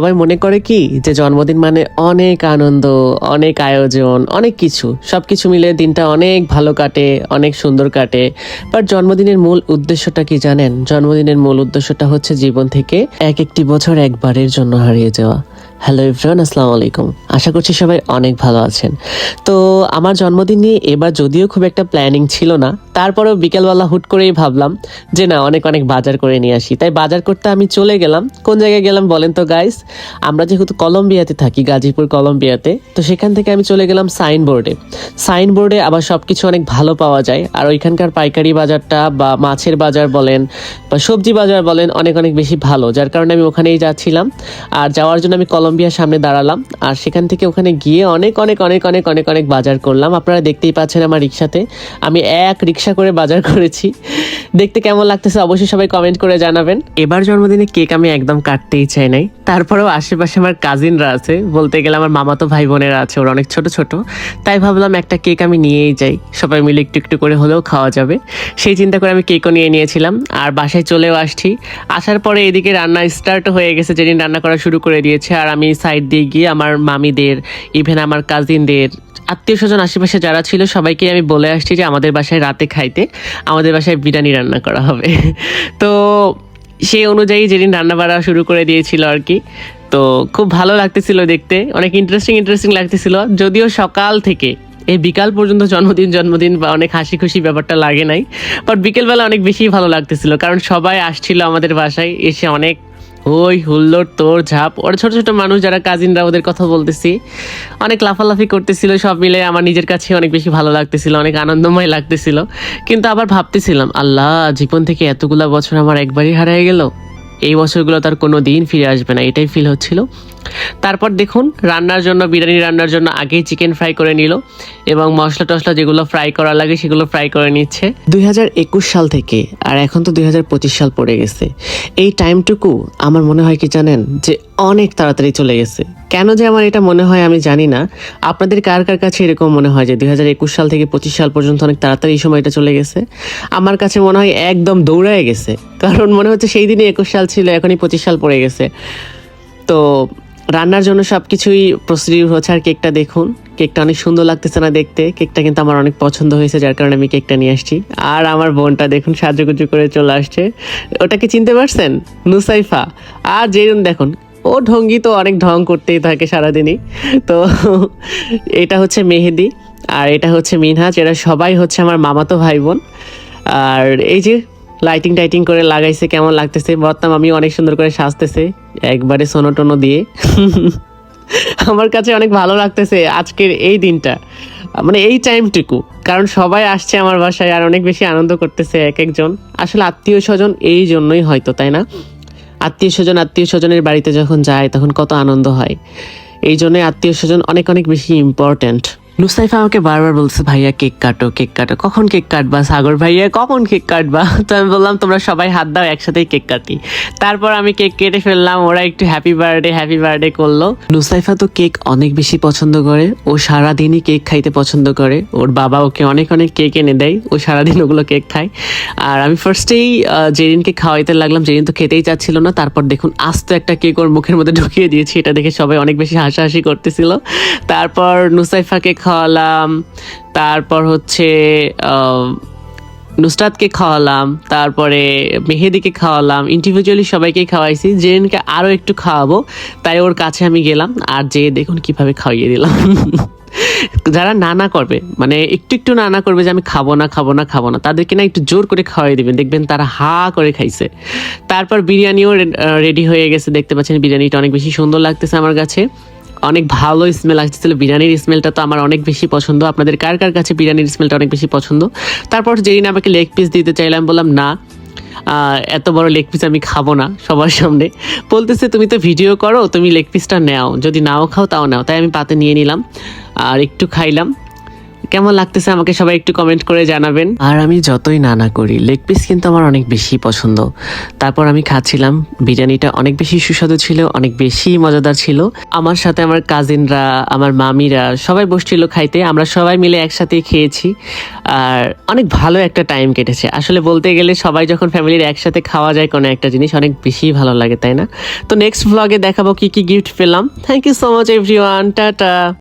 সবাই মনে করে কি যে জন্মদিন মানে অনেক আনন্দ, অনেক আয়োজন, অনেক কিছু। সব কিছু মিলে দিনটা অনেক ভালো কাটে, অনেক সুন্দর কাটে। বাট জন্মদিনের মূল উদ্দেশ্যটা কি জানেন? জন্মদিনের মূল উদ্দেশ্যটা হচ্ছে জীবন থেকে এক একটি বছর একবারের জন্য হারিয়ে যাওয়া। হ্যালো ইফরান আসসালামু আলাইকুম। আশা করছি সবাই অনেক ভালো আছেন। তো আমার জন্মদিন নিয়ে এবার যদিও খুব একটা প্ল্যানিং ছিল না তারপরেও বিকেলবেলা হুট করেই ভাবলাম যে না, অনেক অনেক বাজার করে নিয়ে আসি। তাই বাজার করতে আমি চলে গেলাম। কোন জায়গায় গেলাম বলেন তো গাইস আমরা যেহেতু কলম্বিয়াতে থাকি, গাজীপুর, কলম্বিয়াতে, তো সেখান থেকে আমি চলে গেলাম সাইনবোর্ডে সাইনবোর্ডে আবার সব কিছু অনেক ভালো পাওয়া যায়। আর ওইখানকার পাইকারি বাজারটা বা মাছের বাজার বলেন বা সবজি বাজার বলেন অনেক অনেক বেশি ভালো। যার কারণে আমি ওখানেই যাচ্ছিলাম। আর যাওয়ার জন্য আমি কলম্বিয়ার সামনে দাঁড়ালাম। আর সেখান থেকে ওখানে গিয়ে অনেক অনেক অনেক অনেক অনেক অনেক বাজার করলাম। আপনারা দেখতেই পাচ্ছেন আমার রিক্সাতে আমি এক রিক্সা করে বাজার করেছি। দেখতে কেমন লাগতেছে অবশ্যই সবাই কমেন্ট করে জানাবেন। এবার জন্মদিনে কেক আমি একদম কাটতেই চাই নাই। তারপরেও আশেপাশে আমার কাজিনরা আছে। বলতে গেলে আমার মামাতো ভাই বোনেরা আছে, ওরা অনেক ছোট ছোট। তাই ভাবলাম একটা কেক আমি নিয়েই যাই। সবাই মিলে একটু একটু করে হলেও খাওয়া যাবে। সেই চিন্তা করে আমি কেকও নিয়ে নিয়েছিলাম। আর বাসায় চলেও আসছি। আসার পরে এদিকে রান্না স্টার্ট হয়ে গেছে। যেদিন রান্না করা শুরু করে দিয়েছে। আর আমি সাইড দিয়ে গিয়ে আমার মামিদের ইভেন আমার কাজিনদের আত্মীয় স্বজন আশেপাশে যারা ছিল, সবাইকে আমি বলে আসছি যে আমাদের বাসায় রাতে খাইতে, আমাদের বাসায় বিরিয়ানি রান্না করা হবে। তো সেই অনুযায়ী যেদিন রান্না বাড়া শুরু করে দিয়েছিল আর কি, তো খুব ভালো লাগতেছিল দেখতে, অনেক ইন্টারেস্টিং ইন্টারেস্টিং লাগতেছিল। যদিও সকাল থেকে, এই বিকাল পর্যন্ত জন্মদিন জন্মদিন বা অনেক হাসি খুশি ব্যাপারটা লাগে নাই বাট বিকেলবেলা অনেক বেশি ভালো লাগতেছিল, কারণ সবাই আসছিল আমাদের বাসায়, এসে অনেক ওই হুল্লোড়, তোর ঝাপ। ওরা ছোট ছোট মানুষ যারা কাজিনরা ওদের কথা বলতেছি। অনেক লাফালাফি করতেছিল, সব মিলে আমার নিজের কাছে অনেক বেশি ভালো লাগতেছিল, অনেক আনন্দময় লাগতেছিল। কিন্তু আবার ভাবতেছিলাম, আল্লাহ, জীবন থেকে এতগুলা বছর আমার একবারই হারিয়ে গেল। এই বছরগুলো তার কোনো দিন ফিরে আসবে না, এটাই ফিল হচ্ছিল। তারপর দেখুন, রান্নার জন্য, বিরিয়ানি রান্নার জন্য আগেই চিকেন ফ্রাই করে নিল এবং মশলা টশলা যেগুলো ফ্রাই করা লাগে সেগুলো ফ্রাই করে নিচ্ছে। দুই হাজার একুশ সাল থেকে, আর এখন তো দুই হাজার পঁচিশ সাল পড়ে গেছে। এই টাইমটুকু আমার মনে হয় কি জানেন? যে অনেক তাড়াতাড়ি চলে গেছে। কেন যে আমার এটা মনে হয় আমি জানি না। আপনাদের কার কার কাছে এরকম মনে হয় যে দু হাজার একুশ সাল থেকে পঁচিশ সাল পর্যন্ত অনেক তাড়াতাড়ি এই সময়টা চলে গেছে? আমার কাছে মনে হয় একদম দৌড়ায় গেছে। কারণ মনে হচ্ছে সেই দিনই একুশ সাল ছিল, এখনই পঁচিশ সাল পড়ে গেছে। তো রান্নার জন্য সব কিছুই প্রসিডিউর হচ্ছে। আর কেকটা দেখুন, কেকটা অনেক সুন্দর লাগতেছে না দেখতে। কেকটা কিন্তু আমার অনেক পছন্দ হয়েছে, যার কারণে আমি কেকটা নিয়ে আসছি। আর আমার বোনটা দেখুন সাজুগুজু করে চলে আসছে। ওটাকে চিনতে পারছেন? নুসাইফা। আর যেরুন দেখুন ও ঢঙ্গি তো অনেক ঢং করতেই থাকে সারাদিনই। তো এটা হচ্ছে মেহেদি আর এটা হচ্ছে মিনহাজ। এরা সবাই হচ্ছে আমার মামাতো ভাই বোন আর এই যে লাইটিং টাইটিং করে লাগাইছে, কেমন লাগতেছে? বর্তমান আমি অনেক সুন্দর করে সাজতেছে একবারে সোনো টোনো দিয়ে। আমার কাছে অনেক ভালো লাগতেছে আজকের এই দিনটা। মানে এই টাইমটুকু। কারণ সবাই আসছে আমার বাসায় আর অনেক বেশি আনন্দ করতেছে এক একজন। আসলে আত্মীয় স্বজন এই জন্যই হয়তো, তাই না? আত্মীয় স্বজন আত্মীয় স্বজনের বাড়িতে যখন যায়, তখন কত আনন্দ হয়। এই জন্য আত্মীয় স্বজন অনেক অনেক বেশি ইম্পর্ট্যান্ট নুসাইফা আমাকে বারবার বলছে, ভাইয়া, কেক কাটো কেক কাটো। কখন কেক কাটবা, সাগর ভাইয়া? কখন কেক কাটবা? তো আমি বললাম, তোমরা সবাই হাত দাও, একসাথেই কেক কাটি। তারপর আমি কেক কেটে ফেললাম, ওরা একটু হ্যাপি বার্থডে হ্যাপি বার্থডে করল। নুসাইফা তো কেক অনেক বেশি পছন্দ করে, ও সারাদিনই কেক খাইতে পছন্দ করে। ওর বাবা ওকে অনেক অনেক কেক এনে দেয়, ও সারাদিন ওগুলো কেক খায়। আর আমি ফার্স্টেই জেরিনকে খাওয়াইতে লাগলাম জেরিন তো খেতেই চাচ্ছিল না, তারপর দেখুন, আস্ত একটা কেক ওর মুখের মধ্যে ঢুকিয়ে দিয়েছি। এটা দেখে সবাই অনেক বেশি হাসাহাসি করতেছিল। তারপর নুসাইফাকে খাওয়ালাম, তারপর হচ্ছে নুসরাতকে খাওয়ালাম, তারপরে মেহেদিকে খাওয়ালাম ইন্ডিভিজুয়ালি সবাইকে খাওয়াইছি জেনকে আরও একটু খাওয়াবো, তাই ওর কাছে আমি গেলাম, আর যে দেখুন কীভাবে খাওয়িয়ে দিলাম। যারা নানা করবে মানে একটু একটু নানা করবে যে আমি খাব না খাব না খাব না, তাদেরকে না একটু জোর করে খাওয়াই দিবেন, দেখবেন তারা হা করে খাইছে। তারপর বিরিয়ানিও রেডি হয়ে গেছে, দেখতে পাচ্ছেন বিরিয়ানিটা অনেক বেশি সুন্দর লাগতেছে আমার কাছে। অনেক ভালো স্মেল আসতেছিল। বিরিয়ানির স্মেলটা তো আমার অনেক বেশি পছন্দ। আপনাদের কার কার কাছে বিরিয়ানির স্মেলটা অনেক বেশি পছন্দ? তারপর যেদিন আমাকে লেগ পিস দিতে চাইলাম, বললাম, না এত বড় লেগ পিস আমি খাব না সবার সামনে। বলতেছে, তুমি তো ভিডিও করো, তুমি লেগ পিসটা নেও। যদি নাও খাও, তাও নাও। তাই আমি পাতে নিয়ে নিলাম, আর একটু খাইলাম। কেমন লাগতেছে আমাকে সবাই একটু কমেন্ট করে জানাবেন। আর আমি যতই না না করি লেগ পিস কিন্তু আমার অনেক বেশি পছন্দ। তারপর আমি খাচ্ছিলাম, বিরিয়ানিটা অনেক বেশি সুস্বাদু ছিল, অনেক বেশি মজাদার ছিল। আমার সাথে আমার কাজিনরা আমার মামিরা সবাই বসছিল খাইতে, আমরা সবাই মিলে একসাথে খেয়েছি। আর অনেক ভালো একটা টাইম কেটেছে। আসলে বলতে গেলে সবাই যখন ফ্যামিলির একসাথে খাওয়া যায় কোনো একটা জিনিস, অনেক বেশি ভালো লাগে, তাই না? তো নেক্সট ভ্লগে দেখাবো কি কি গিফট পেলাম। Thank you so much everyone tata.